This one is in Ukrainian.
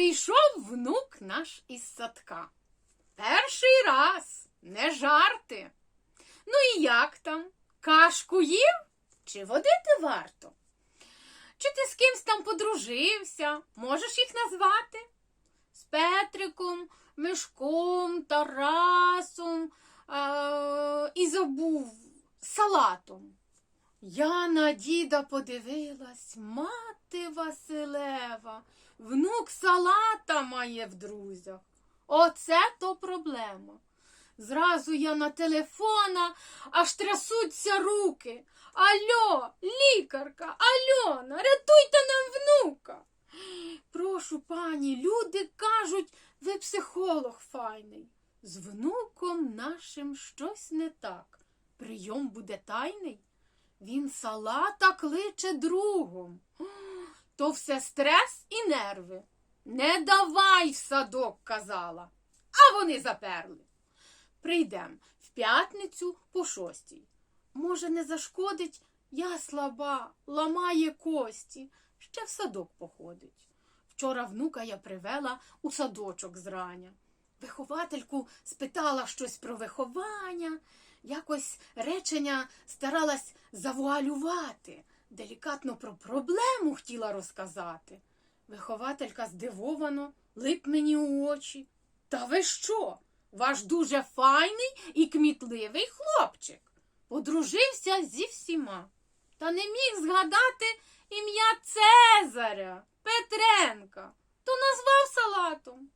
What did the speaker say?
Прийшов внук наш із садка. Перший раз, не жарти. Ну і як там? Кашку їв? Чи водити варто? Чи ти з кимсь там подружився? Можеш їх назвати? З Петриком, Мишком, Тарасом е- і забув салатом. Я на діда подивилась, мати Василева, внук салата має в друзях. Оце то проблема. Зразу я на телефона, аж трясуться руки. Альо, лікарка, Альона, рятуйте нам внука. Прошу пані, люди кажуть, ви психолог файний. З внуком нашим щось не так. Прийом буде тайний. Він салата кличе другом. То все стрес і нерви. Не давай в садок, казала. А вони заперли. Прийдем в п'ятницю по шостій. Може, не зашкодить? Я слаба, ламає кості, ще в садок походить. Вчора внука я привела у садочок зрання. Виховательку спитала щось про виховання, якось речення старалась завуалювати, делікатно про проблему хотіла розказати. Вихователька здивовано лип мені у очі. Та ви що? Ваш дуже файний і кмітливий хлопчик. Подружився зі всіма. Та не міг згадати ім'я Цезаря, Петренка, то назвав салатом.